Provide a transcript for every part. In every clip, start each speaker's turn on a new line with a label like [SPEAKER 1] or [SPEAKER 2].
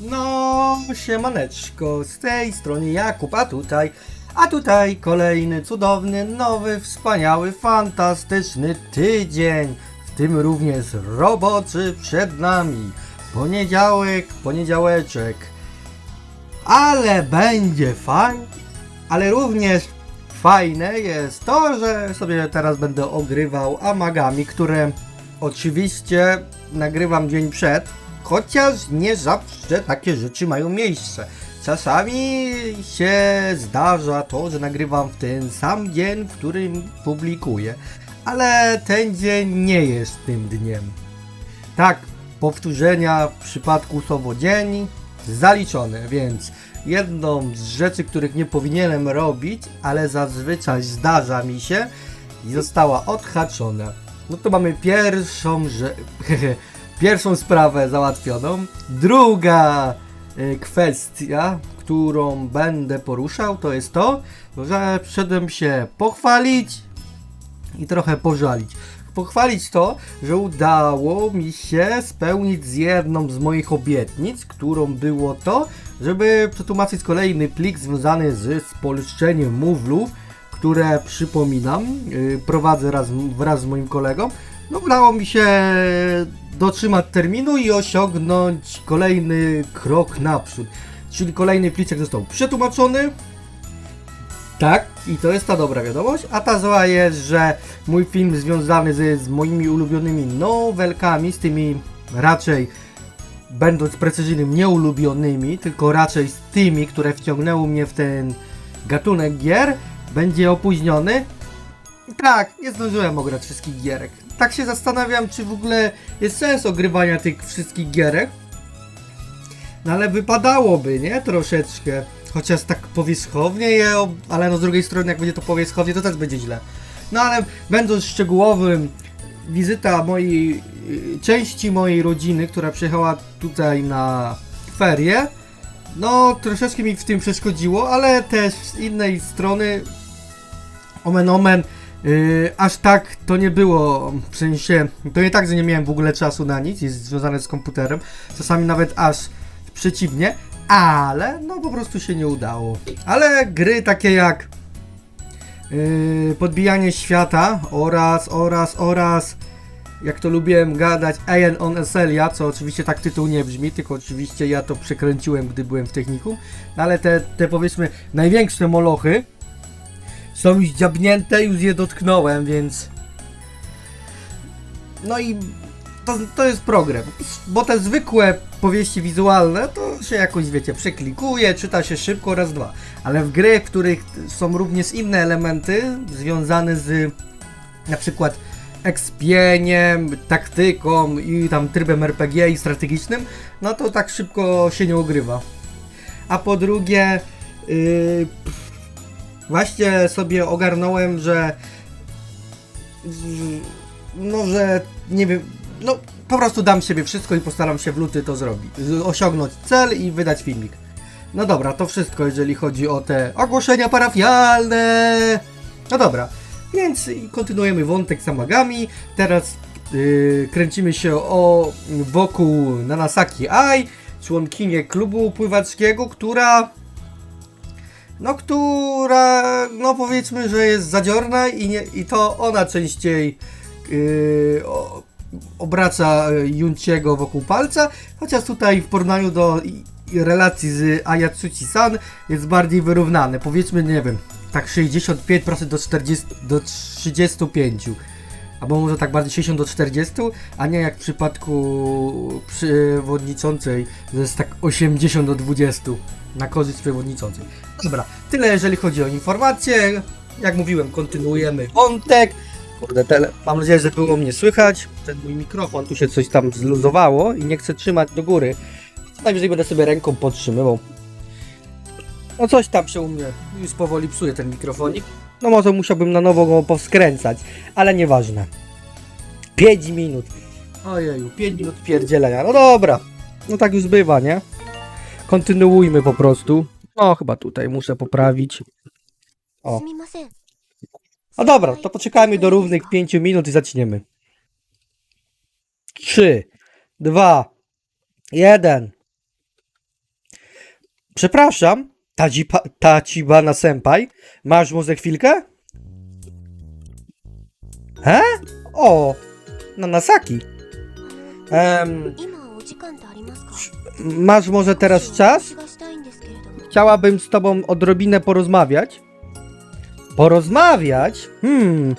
[SPEAKER 1] No, siemaneczko, z tej strony Jakub, a tutaj, a tutaj kolejny cudowny, nowy, wspaniały, fantastyczny tydzień, w tym również roboczy przed nami. Poniedziałek, poniedziałeczek, ale będzie fajnie, ale również fajne jest to, że sobie teraz będę ogrywał amagami, które oczywiście nagrywam dzień przed, chociaż nie zawsze takie rzeczy mają miejsce. Czasami się zdarza to, że nagrywam w ten sam dzień, w którym publikuję, ale ten dzień nie jest tym dniem. Tak, powtórzenia w przypadku Sowodzieni zaliczone, więc jedną z rzeczy, których nie powinienem robić, ale zazwyczaj zdarza mi się, została odhaczona. No to mamy pierwszą, że... pierwszą sprawę załatwioną. Druga y, kwestia, którą będę poruszał, to jest to, że przyszedłem się pochwalić i trochę pożalić. Pochwalić to, że udało mi się spełnić z jedną z moich obietnic, którą było to, żeby przetłumaczyć kolejny plik związany z spolszczeniem mówlów, które przypominam, yy, prowadzę raz, wraz z moim kolegą. No udało mi się dotrzymać terminu i osiągnąć kolejny krok naprzód. Czyli kolejny pliczek został przetłumaczony, tak, i to jest ta dobra wiadomość, a ta zła jest, że mój film związany z, z moimi ulubionymi nowelkami, z tymi raczej, będąc precyzyjnym, nieulubionymi, tylko raczej z tymi, które wciągnęły mnie w ten gatunek gier, będzie opóźniony. Tak, nie zdążyłem ograć wszystkich gierek. Tak się zastanawiam, czy w ogóle jest sens ogrywania tych wszystkich gierek. No ale wypadałoby, nie? Troszeczkę. Chociaż tak powierzchownie je, ale no z drugiej strony jak będzie to powierzchownie, to też będzie źle. No ale będąc szczegółowym, wizyta mojej, y, części mojej rodziny, która przyjechała tutaj na ferie, no troszeczkę mi w tym przeszkodziło, ale też z innej strony, omen omen, yy, aż tak to nie było, w sensie, to nie tak, że nie miałem w ogóle czasu na nic, jest związane z komputerem, czasami nawet aż przeciwnie, ale no po prostu się nie udało. Ale gry takie jak yy, Podbijanie Świata oraz, oraz, oraz jak to lubiłem gadać, Aeon on Eselia, co oczywiście tak tytuł nie brzmi, tylko oczywiście ja to przekręciłem, gdy byłem w technikum, no ale te, te powiedzmy największe molochy są już dziabnięte, już je dotknąłem, więc no i to, to jest program, bo te zwykłe powieści wizualne to się jakoś, wiecie, przeklikuje, czyta się szybko, raz, dwa. Ale w gry, w których są również inne elementy związane z na przykład ekspieniem, taktyką i tam trybem RPG i strategicznym, no to tak szybko się nie ogrywa. A po drugie, yy, właśnie sobie ogarnąłem, że no, że nie wiem, no po prostu dam siebie wszystko i postaram się w luty to zrobić, osiągnąć cel i wydać filmik. No dobra, to wszystko jeżeli chodzi o te ogłoszenia parafialne. No dobra, więc kontynuujemy wątek z Amagami. Teraz yy, kręcimy się o wokół Nanasaki Ai, członkinie klubu pływackiego, która no, która, no powiedzmy, że jest zadziorna i, nie, i to ona częściej yy, o, obraca y, Junciego wokół palca, chociaż tutaj w porównaniu do relacji z Ayatsuchi San jest bardziej wyrównane. Powiedzmy, nie wiem, tak 65% do 40, do 35. Albo może tak bardziej 60 do 40, a nie jak w przypadku przewodniczącej, że jest tak 80 do 20 na korzyść przewodniczącej. Dobra, tyle jeżeli chodzi o informacje. Jak mówiłem, kontynuujemy wątek. Kurde, tele... mam nadzieję, że było mnie słychać. Ten mój mikrofon tu się coś tam zluzowało i nie chcę trzymać do góry. Najwyżej będę sobie ręką podtrzymywał. No coś tam się u mnie już powoli psuje ten mikrofonik. No może musiałbym na nowo go poskręcać, ale nieważne. 5 minut. Ojeju, 5 minut pierdzielenia. No dobra. No tak już bywa, nie? Kontynuujmy po prostu. No chyba tutaj muszę poprawić. O. No dobra, to poczekajmy do równych 5 minut i zaczniemy. 3, 2, 1. Przepraszam, Tachibana Senpai? Masz może chwilkę? He? O! Nanasaki.
[SPEAKER 2] Um,
[SPEAKER 1] masz może teraz czas? Chciałabym z tobą odrobinę porozmawiać. Porozmawiać? Hmm.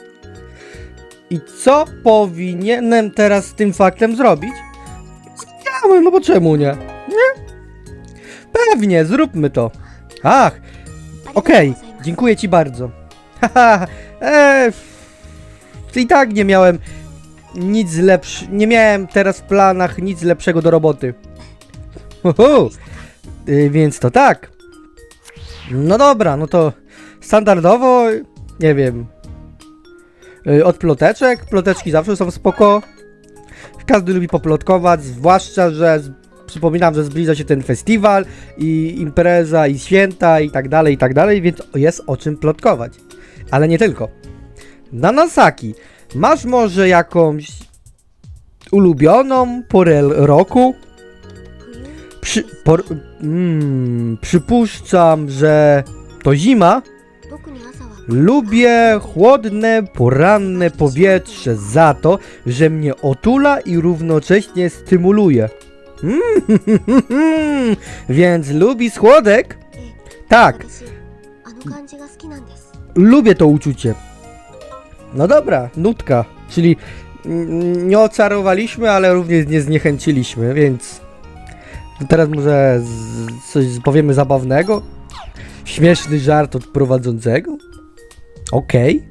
[SPEAKER 1] I co powinienem teraz z tym faktem zrobić? Chciałem, no bo czemu nie? Nie? Pewnie, zróbmy to. Ach! Okej, dziękuję ci bardzo. Haha, eee, i tak nie miałem nic lepszego, nie miałem teraz w planach nic lepszego do roboty. Uhu. E, więc to tak. No dobra, no to standardowo, nie wiem, e, od ploteczek, ploteczki zawsze są spoko. Każdy lubi poplotkować, zwłaszcza, że przypominam, że zbliża się ten festiwal i impreza i święta i tak dalej, i tak dalej, więc jest o czym plotkować. Ale nie tylko. Nanasaki, masz może jakąś ulubioną porę roku? Przy, por, mm, przypuszczam, że to zima. Lubię chłodne, poranne powietrze za to, że mnie otula i równocześnie stymuluje. Mm, Więc lubisz chłodek?
[SPEAKER 2] ええ
[SPEAKER 1] Tak,
[SPEAKER 2] 私あの感じが好きなんです
[SPEAKER 1] lubię to uczucie. No dobra, nutka, czyli mm, nie oczarowaliśmy, ale również nie zniechęciliśmy, więc teraz może z, coś powiemy zabawnego? Śmieszny żart od prowadzącego? Okej.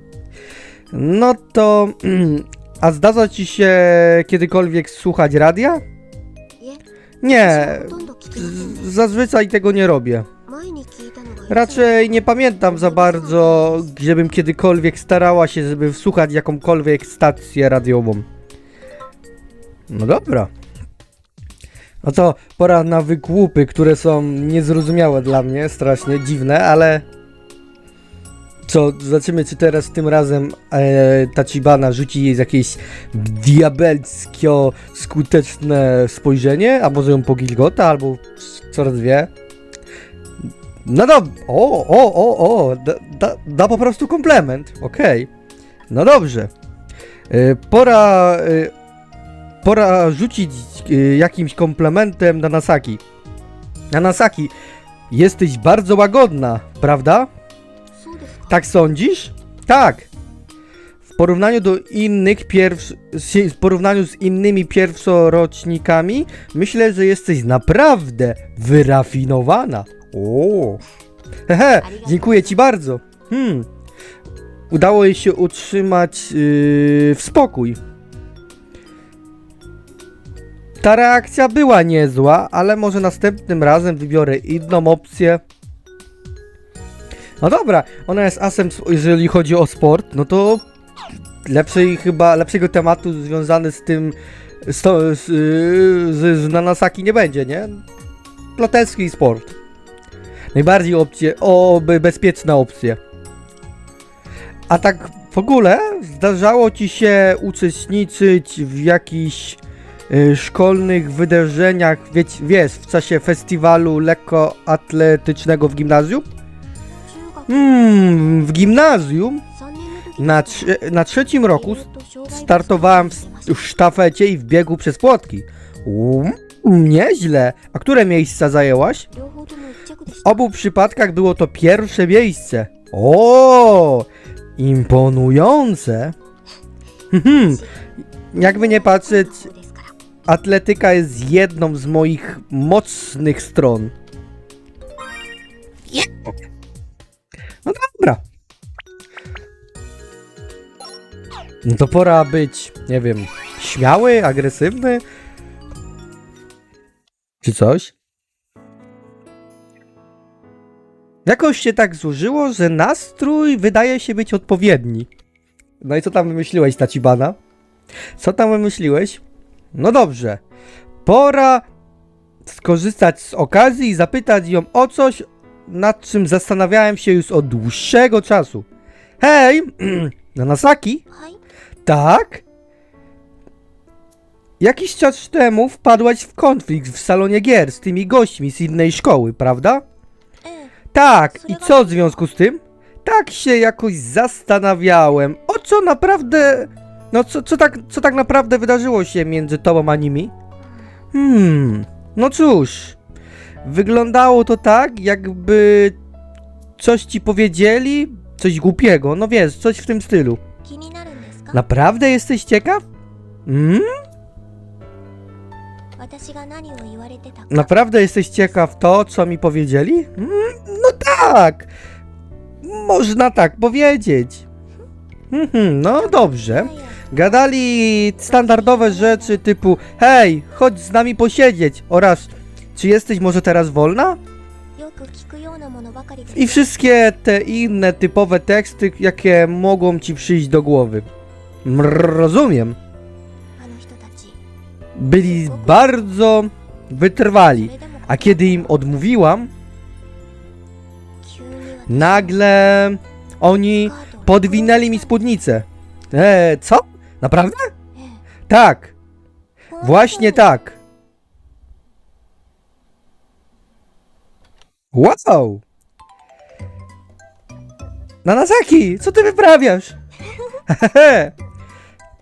[SPEAKER 1] No to... A zdarza ci się kiedykolwiek słuchać radia? Nie, zazwyczaj tego nie robię. Raczej nie pamiętam za bardzo, żebym kiedykolwiek starała się, żeby wsłuchać jakąkolwiek stację radiową. No dobra. No to pora na wykłupy, które są niezrozumiałe dla mnie, strasznie dziwne, ale co, zobaczymy czy teraz tym razem e, Tachibana rzuci jej jakieś diabelsko skuteczne spojrzenie, a może ją pogilgota, albo coraz wie. No dob... O, o, o, o, da, da, da po prostu komplement, okej. No dobrze. Y, pora... Y, pora rzucić y, jakimś komplementem na Nasaki. Na Nasaki, jesteś bardzo łagodna, prawda? Tak sądzisz? Tak. W porównaniu do innych w porównaniu z innymi pierwszorocznikami, myślę, że jesteś naprawdę wyrafinowana. O. Hehe, dziękuję ci bardzo. Hmm. Udało jej się utrzymać yy, w spokój. Ta reakcja była niezła, ale może następnym razem wybiorę inną opcję. No dobra, ona jest asem, jeżeli chodzi o sport, no to lepszej chyba, lepszego tematu związany z tym, z, to, z, z, z Nanasaki nie będzie, nie? Plotecki sport. Najbardziej opcje, o, be- bezpieczna opcja. A tak w ogóle zdarzało ci się uczestniczyć w jakichś y, szkolnych wydarzeniach, wieć, wiesz, w czasie festiwalu lekkoatletycznego w gimnazjum? Hmm, w gimnazjum na, na trzecim roku startowałam w, sztafecie i w biegu przez płotki. Um, nieźle. A które miejsca zajęłaś? W obu przypadkach było to pierwsze miejsce. O, imponujące. Hmm, hmm, jakby nie patrzeć, atletyka jest jedną z moich mocnych stron. Yeah. No dobra. No to pora być, nie wiem, śmiały, agresywny? Czy coś? Jakoś się tak złożyło, że nastrój wydaje się być odpowiedni. No i co tam wymyśliłeś, Tachibana? Co tam wymyśliłeś? No dobrze. Pora skorzystać z okazji i zapytać ją o coś, nad czym zastanawiałem się już od dłuższego czasu. Hej! Nanasaki? Tak? Jakiś czas temu wpadłaś w konflikt w salonie gier z tymi gośćmi z innej szkoły, prawda? Tak, i co w związku z tym? Tak się jakoś zastanawiałem, o co naprawdę... No co, co, tak, co tak naprawdę wydarzyło się między tobą a nimi? Hmm, no cóż... Wyglądało to tak, jakby coś ci powiedzieli, coś głupiego, no wiesz, coś w tym stylu. Naprawdę jesteś ciekaw?
[SPEAKER 2] Mm?
[SPEAKER 1] Naprawdę jesteś ciekaw to, co mi powiedzieli? Mm? No tak! Można tak powiedzieć. -hmm, no dobrze. Gadali standardowe rzeczy typu hej, chodź z nami posiedzieć oraz czy jesteś może teraz wolna? I wszystkie te inne typowe teksty, jakie mogą ci przyjść do głowy. Rozumiem. Byli bardzo wytrwali, a kiedy im odmówiłam, nagle oni podwinęli mi spódnicę. Eee, co? Naprawdę? Tak. Właśnie tak. Wow! Nanazaki, co ty wyprawiasz?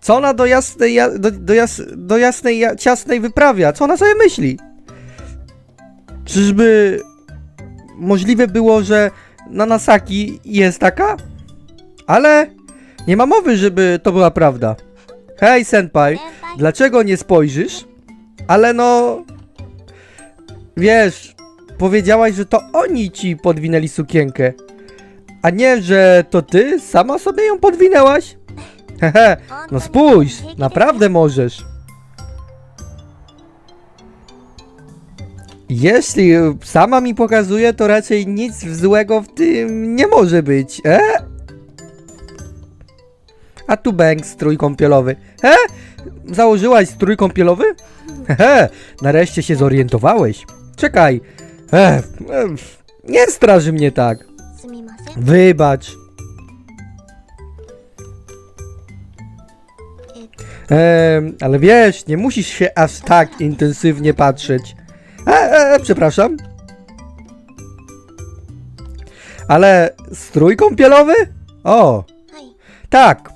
[SPEAKER 1] Co ona do jasnej, ja, do, do, jas, do jasnej, ja, ciasnej wyprawia? Co ona sobie myśli? Czyżby możliwe było, że Nanasaki jest taka? Ale nie ma mowy, żeby to była prawda. Hej, senpai, dlaczego nie spojrzysz? Ale no... Wiesz, Powiedziałaś, że to oni ci podwinęli sukienkę. A nie, że to ty sama sobie ją podwinęłaś? Hehe, no spójrz, naprawdę możesz. Jeśli sama mi pokazuje, to raczej nic złego w tym nie może być, e? A tu Banks, strój kąpielowy. He? Założyłaś strój kąpielowy? Hehe, nareszcie się zorientowałeś. Czekaj, E, e, nie straży mnie tak.
[SPEAKER 2] すみません
[SPEAKER 1] Wybacz.
[SPEAKER 2] えっと
[SPEAKER 1] Em, ale wiesz, nie musisz się aż tak intensywnie patrzeć. E, e, e, przepraszam. Ale strój kąpielowy? O,
[SPEAKER 2] はい
[SPEAKER 1] tak.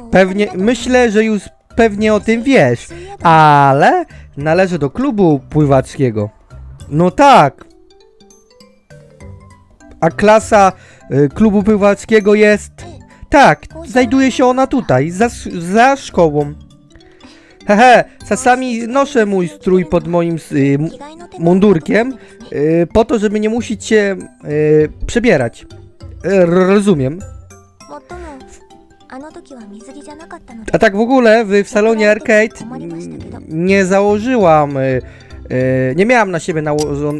[SPEAKER 2] もう
[SPEAKER 1] Pewnie,
[SPEAKER 2] お分かりだと
[SPEAKER 1] myślę, że już pewnie o tym wiesz.
[SPEAKER 2] そういえば
[SPEAKER 1] Ale należy do klubu pływackiego. No tak. A klasa y, klubu pływackiego jest. Tak, znajduje się ona tutaj, za, za szkołą. Hehe, czasami noszę mój strój pod moim s- y, m-
[SPEAKER 2] 着替えの手間
[SPEAKER 1] mundurkiem
[SPEAKER 2] がかかってですね
[SPEAKER 1] y, po to, żeby nie musieć się y, przebierać. Y, rozumiem.
[SPEAKER 2] もっともあの時は水着じゃなかったので
[SPEAKER 1] A tak w ogóle w, w salonie arcade mm, nie założyłam, y, y, E, nie miałam na siebie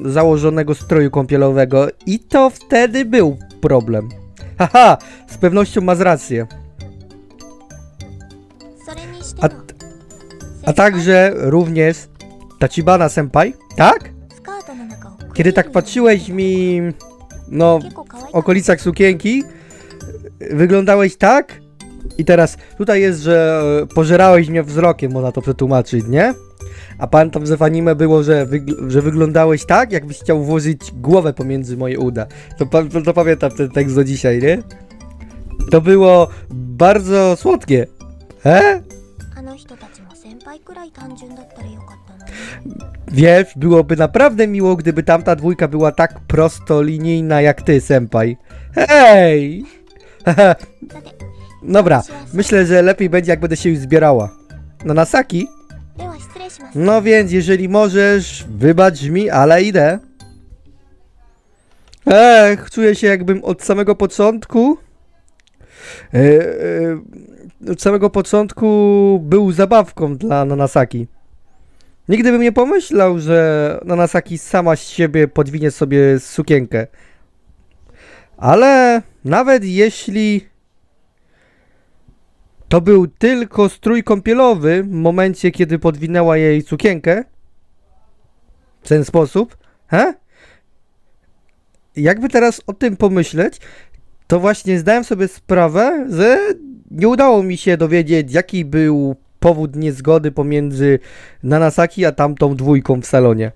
[SPEAKER 1] założonego stroju kąpielowego i to wtedy był problem. Haha, z pewnością masz rację. A, a także również Tachibana Senpai, tak? Kiedy tak patrzyłeś mi, no, w okolicach sukienki, wyglądałeś tak? I teraz tutaj jest, że e, pożerałeś mnie wzrokiem, można to przetłumaczyć, nie? a pan tam w anime było, że, wygl że wyglądałeś tak, jakbyś chciał włożyć głowę pomiędzy moje uda. To, to, to pamiętam ten tekst do dzisiaj, nie? To było bardzo słodkie. He? Wiesz, byłoby naprawdę miło, gdyby tamta dwójka była tak prostolinijna jak ty, senpai. Hej! Dobra, myślę, że lepiej będzie, jak będę się już zbierała. No,
[SPEAKER 2] Nasaki?
[SPEAKER 1] No więc, jeżeli możesz, wybacz mi, ale idę. Ech, czuję się jakbym od samego początku. E, e, od samego początku był zabawką dla Nanasaki. Nigdy bym nie pomyślał, że Nanasaki sama z siebie podwinie sobie sukienkę. Ale nawet jeśli to był tylko strój kąpielowy w momencie, kiedy podwinęła jej sukienkę. W ten sposób. He? Jakby teraz o tym pomyśleć, to właśnie zdałem sobie sprawę, że nie udało mi się dowiedzieć, jaki był powód niezgody pomiędzy Nanasaki a tamtą dwójką w salonie.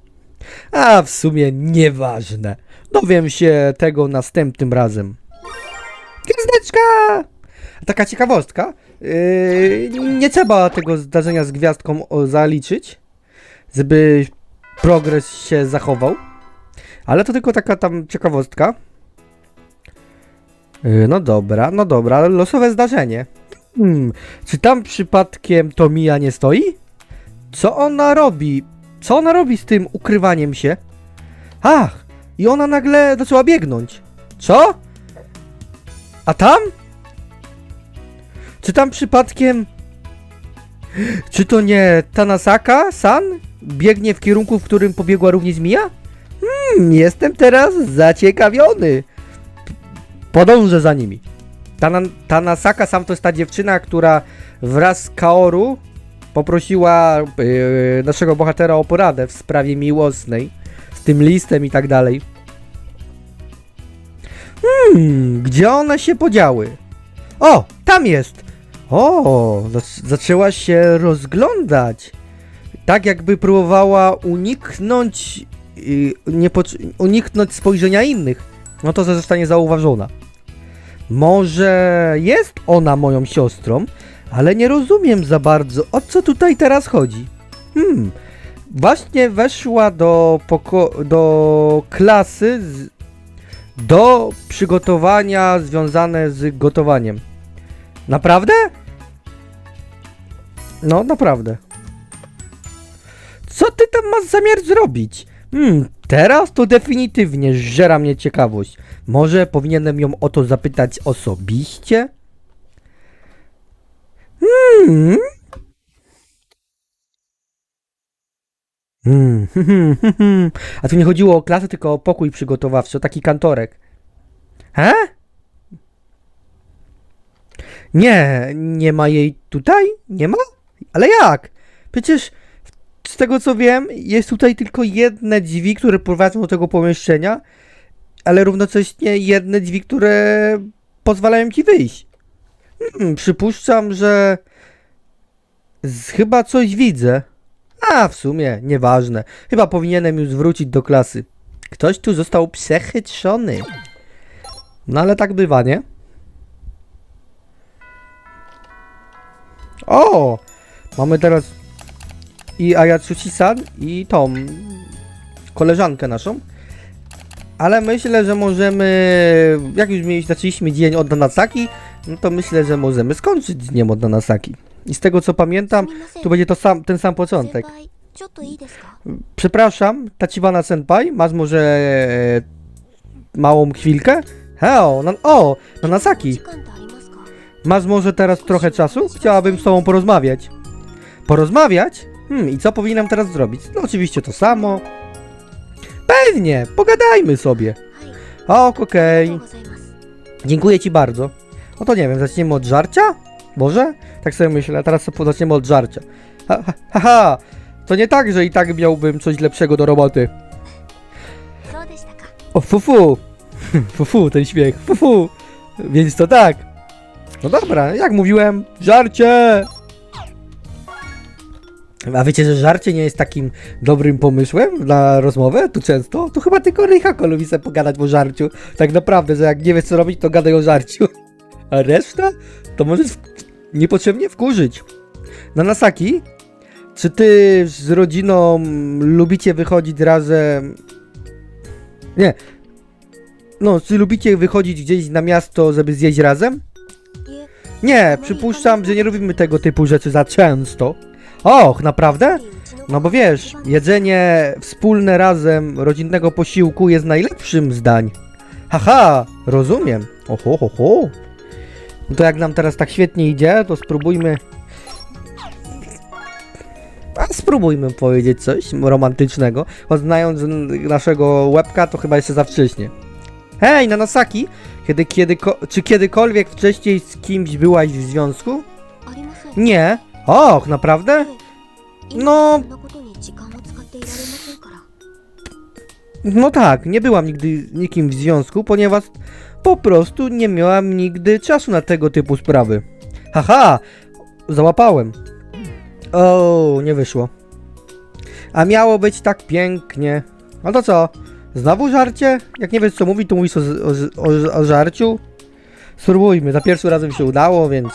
[SPEAKER 1] A w sumie nieważne. Dowiem się tego następnym razem. Gwiazdeczka! Taka ciekawostka. Yy, nie trzeba tego zdarzenia z gwiazdką zaliczyć, żeby progres się zachował. Ale to tylko taka tam ciekawostka. Yy, no dobra, no dobra, losowe zdarzenie. Hmm, czy tam przypadkiem to Mia nie stoi? Co ona robi? Co ona robi z tym ukrywaniem się? Ach, i ona nagle zaczęła biegnąć. Co? A tam? Czy tam przypadkiem... Czy to nie Tanasaka, San? Biegnie w kierunku, w którym pobiegła również Mia? Hmm, jestem teraz zaciekawiony. Podążę za nimi. Tana, Tanasaka Sam to jest ta dziewczyna, która wraz z Kaoru poprosiła yy, naszego bohatera o poradę w sprawie miłosnej. Z tym listem i tak dalej. Hmm, gdzie one się podziały? O, tam jest! O, zac- zaczęła się rozglądać. Tak jakby próbowała uniknąć, yy, nie uniknąć spojrzenia innych. No to zostanie zauważona. Może jest ona moją siostrą, ale nie rozumiem za bardzo, o co tutaj teraz chodzi. Hmm, właśnie weszła do, do klasy do przygotowania związane z gotowaniem. Naprawdę? No, naprawdę. Co ty tam masz zamiar zrobić? Hmm, teraz to definitywnie żera mnie ciekawość. Może powinienem ją o to zapytać osobiście? Hmm. Hmm, hmm, hmm, hmm. A tu nie chodziło o klasę, tylko o pokój przygotowawczy, o taki kantorek. He? Nie, nie ma jej tutaj? Nie ma? Ale jak? Przecież z tego co wiem, jest tutaj tylko jedne drzwi, które prowadzą do tego pomieszczenia, ale równocześnie jedne drzwi, które pozwalają ci wyjść. Hmm, przypuszczam, że z, chyba coś widzę. A, w sumie, nieważne. Chyba powinienem już wrócić do klasy. Ktoś tu został przechytrzony. No ale tak bywa, nie? O! Mamy teraz i Ayatsuchi-san i tą koleżankę naszą. Ale myślę, że możemy, jak już mieli, zaczęliśmy dzień od Nanasaki, no to myślę, że możemy skończyć dniem od Nanasaki. I z tego co pamiętam, tu będzie to sam, ten sam początek. Przepraszam, Tachibana Senpai, masz może e, małą chwilkę? Heo, nan, o, Nanasaki, Masz może teraz trochę czasu? Chciałabym z tobą porozmawiać. Porozmawiać? Hmm, i co powinnam teraz zrobić? No oczywiście to samo. Pewnie, pogadajmy sobie. Ok, okej. Dziękuję ci bardzo. No to nie wiem, zaczniemy od żarcia? Może? Tak sobie myślę, teraz zaczniemy od żarcia. Ha, ha, ha, ha. To nie tak, że i tak miałbym coś lepszego do roboty. O, fufu. Fufu, ten śmiech. Fufu. Więc to tak. No dobra, jak mówiłem, żarcie. A wiecie, że żarcie nie jest takim dobrym pomysłem na rozmowę? Tu często? Tu chyba tylko Rychako lubi sobie pogadać o żarciu. Tak naprawdę, że jak nie wiesz co robić, to gadaj o żarciu. A reszta? To możesz w... niepotrzebnie wkurzyć. Nanasaki, czy ty z rodziną lubicie wychodzić razem... Nie, no, czy lubicie wychodzić gdzieś na miasto, żeby zjeść razem? Nie, przypuszczam, że nie robimy tego typu rzeczy za często. Och, naprawdę? No bo wiesz, jedzenie wspólne razem rodzinnego posiłku jest najlepszym zdań. Haha, rozumiem. Oho, ho, ho. No to jak nam teraz tak świetnie idzie, to spróbujmy... A spróbujmy powiedzieć coś romantycznego. Poznając naszego łebka, to chyba jeszcze za wcześnie. Hej, Nanasaki! Kiedy, kiedy, czy kiedykolwiek wcześniej z kimś byłaś w związku? Nie. Och, naprawdę? No... No tak, nie byłam nigdy z nikim w związku, ponieważ po prostu nie miałam nigdy czasu na tego typu sprawy. Haha! Załapałem. O, nie wyszło. A miało być tak pięknie. No to co? Znowu żarcie? Jak nie wiesz co mówi, to mówisz o, o, o, żarciu? Spróbujmy, za pierwszym razem się udało, więc...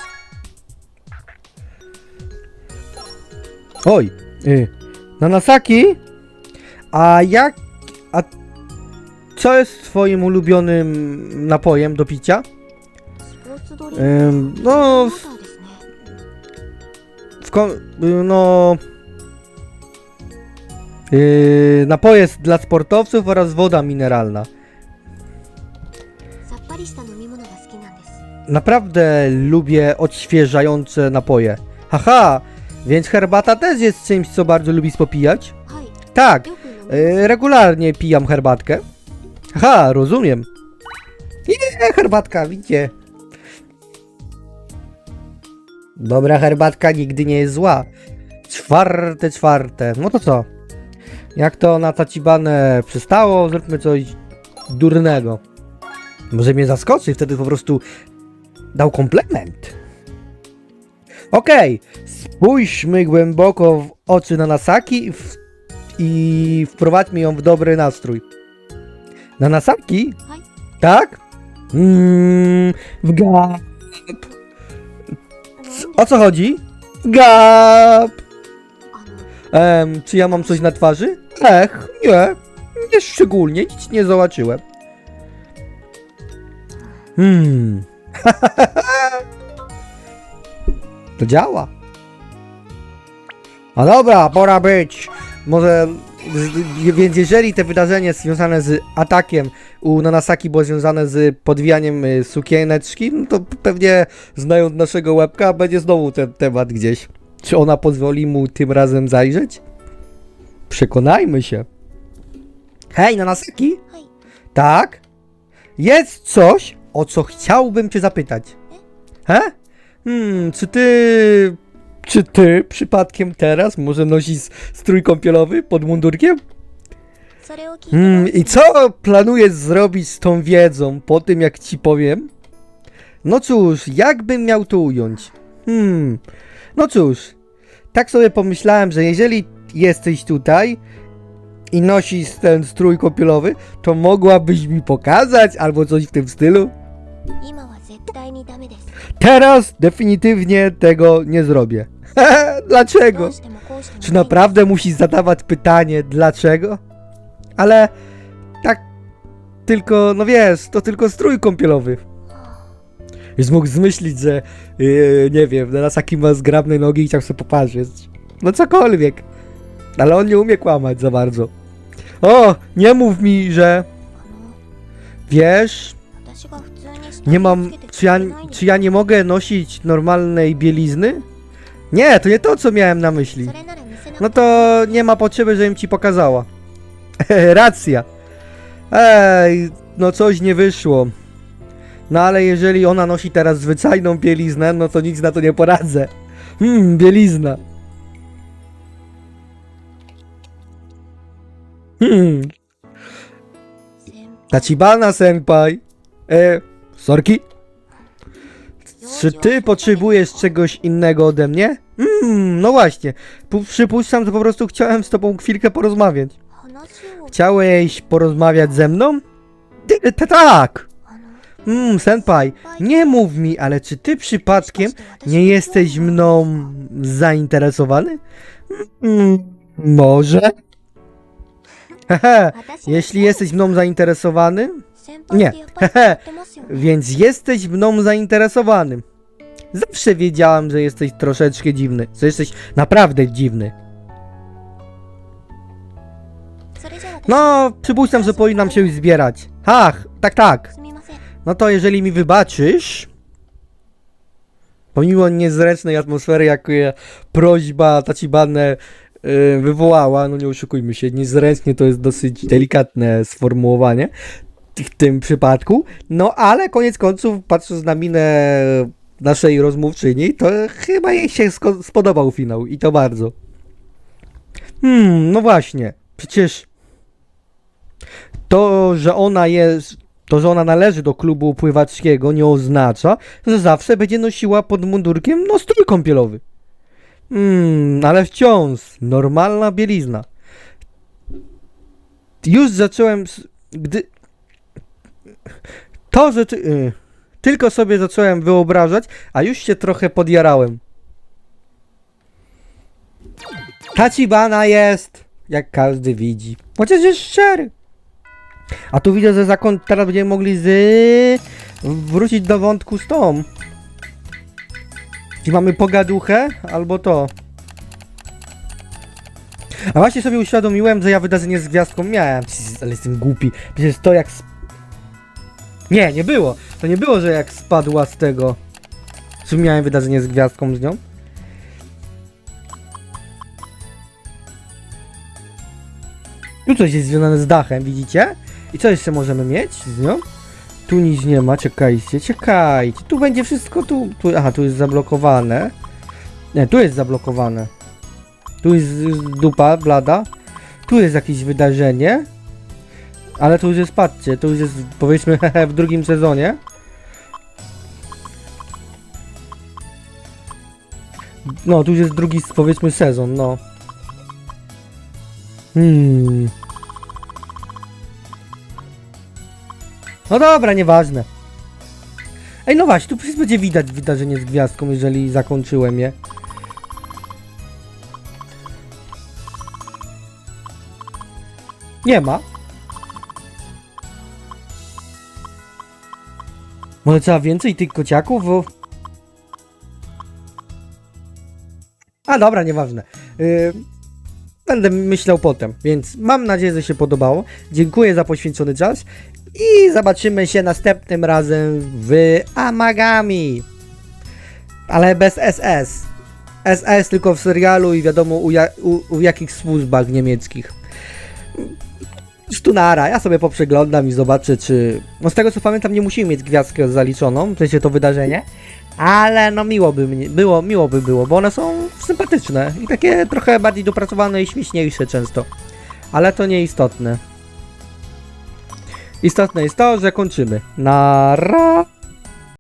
[SPEAKER 1] Oj! Yy. Nanasaki? A jak... A co jest twoim ulubionym napojem do picia? No... W, w no... Yy, napoje dla sportowców oraz woda mineralna. Naprawdę lubię odświeżające napoje. Haha, więc herbata też jest czymś, co bardzo lubisz popijać? Tak, yy, regularnie pijam herbatkę. Haha, rozumiem. Nie, herbatka, widzicie. Dobra herbatka nigdy nie jest zła. Czwarte, czwarte. No to co? Jak to na Tachibanę przystało, zróbmy coś durnego. Może mnie zaskoczy, wtedy po prostu dał komplement. Okej, okay. spójrzmy głęboko w oczy na Nasaki i, w... i wprowadźmy ją w dobry nastrój. Na Nasaki? Tak? Mm, w gap. O co chodzi? Gap. Um, czy ja mam coś na twarzy? Ech, nie. Nie szczególnie, nic nie zobaczyłem. Hmm. to działa. A dobra, pora być. Może. Więc jeżeli te wydarzenie związane z atakiem u Nanasaki było związane z podwijaniem y, sukieneczki, no to pewnie znając naszego łebka będzie znowu ten temat gdzieś. Czy ona pozwoli mu tym razem zajrzeć? Przekonajmy się. Hej, Nanasaki.
[SPEAKER 2] Hej.
[SPEAKER 1] Tak? Jest coś, o co chciałbym cię zapytać. E? He? Hmm, czy ty... Czy ty przypadkiem teraz może nosisz strój kąpielowy pod mundurkiem? Hmm, i co planujesz zrobić z tą wiedzą po tym, jak ci powiem? No cóż, jakbym miał to ująć? Hmm, no cóż, tak sobie pomyślałem, że jeżeli jesteś tutaj i nosisz ten strój kąpielowy, to mogłabyś mi pokazać albo coś w tym stylu? Teraz definitywnie tego nie zrobię. dlaczego? Czy naprawdę musisz zadawać pytanie dlaczego? Ale tak tylko, no wiesz, to tylko strój kąpielowy. Już mógł zmyślić, że yy, nie wiem, teraz jaki ma zgrabne nogi i chciał sobie poparzyć. No cokolwiek. Ale on nie umie kłamać za bardzo. O, nie mów mi, że... Wiesz, nie mam... Czy ja, czy ja nie mogę nosić normalnej bielizny? Nie, to nie to, co miałem na myśli. No to nie ma potrzeby, żebym ci pokazała. Racja. Ej, no coś nie wyszło. No ale jeżeli ona nosi teraz zwyczajną bieliznę, no to nic na to nie poradzę. Hmm, bielizna. Hmm. Tachibana senpai. E, sorki? Czy ty potrzebujesz czegoś innego ode mnie? Mmm, no właśnie. P przypuszczam, że po prostu chciałem z tobą chwilkę porozmawiać. Chciałeś porozmawiać ze mną? E, tak! Mmm, senpai, nie mów mi, ale czy ty przypadkiem nie jesteś mną zainteresowany? Mm, może? Hehe, jeśli jesteś mną zainteresowany... Nie, hehe, więc jesteś mną zainteresowany. Zawsze wiedziałam, że jesteś troszeczkę dziwny, że jesteś naprawdę dziwny. No, przypuszczam, że powinnam się już zbierać. Ach, tak, tak. No to jeżeli mi wybaczysz... Pomimo niezręcznej atmosfery, jak prośba Tachibane wywołała, no nie oszukujmy się, niezręcznie to jest dosyć delikatne sformułowanie w tym przypadku, no ale koniec końców, patrząc na minę naszej rozmówczyni, to chyba jej się spodobał finał i to bardzo. Hmm, no właśnie, przecież to, że ona jest to, że ona należy do klubu pływackiego nie oznacza, że zawsze będzie nosiła pod mundurkiem no strój kąpielowy. Hmm, ale wciąż normalna bielizna. już zacząłem, gdy, to, że ty, y, tylko sobie zacząłem wyobrażać, a już się trochę podjarałem. Tachibana jest, jak każdy widzi. Chociaż jest szczery. A tu widzę, że zakon teraz będziemy mogli z... wrócić do wątku z tą. Czy mamy pogaduchę, albo to. A właśnie sobie uświadomiłem, że ja wydarzenie z gwiazdką miałem. Ale jestem głupi. Przecież to jak... Sp... Nie, nie było. To nie było, że jak spadła z tego... Czy miałem wydarzenie z gwiazdką z nią? Tu coś jest związane z dachem, widzicie? I co jeszcze możemy mieć z nią? Tu nic nie ma, czekajcie, czekajcie. Tu będzie wszystko, tu, tu aha, tu jest zablokowane. Nie, tu jest zablokowane. Tu jest dupa, blada. Tu jest jakieś wydarzenie. Ale to już jest, patrzcie, to już jest, powiedzmy, w drugim sezonie. No, tu już jest drugi, powiedzmy, sezon, no. Hmm. No dobra, nieważne. Ej, no właśnie, tu przecież będzie widać wydarzenie z gwiazdką, jeżeli zakończyłem je. Nie ma. Może trzeba więcej tych kociaków? Bo... A dobra, nieważne. Yy, będę myślał potem, więc mam nadzieję, że się podobało. Dziękuję za poświęcony czas i zobaczymy się następnym razem w Amagami. Ale bez SS. SS tylko w serialu i wiadomo u, ja, u, u jakich służbach niemieckich. Sztunara, ja sobie poprzeglądam i zobaczę, czy. No z tego co pamiętam, nie musimy mieć gwiazdkę zaliczoną, w sensie to wydarzenie. Ale no miło by mnie, było, miło by było, bo one są sympatyczne i takie trochę bardziej dopracowane i śmieszniejsze często. Ale to nieistotne. Istotne jest to, że kończymy. Na ra.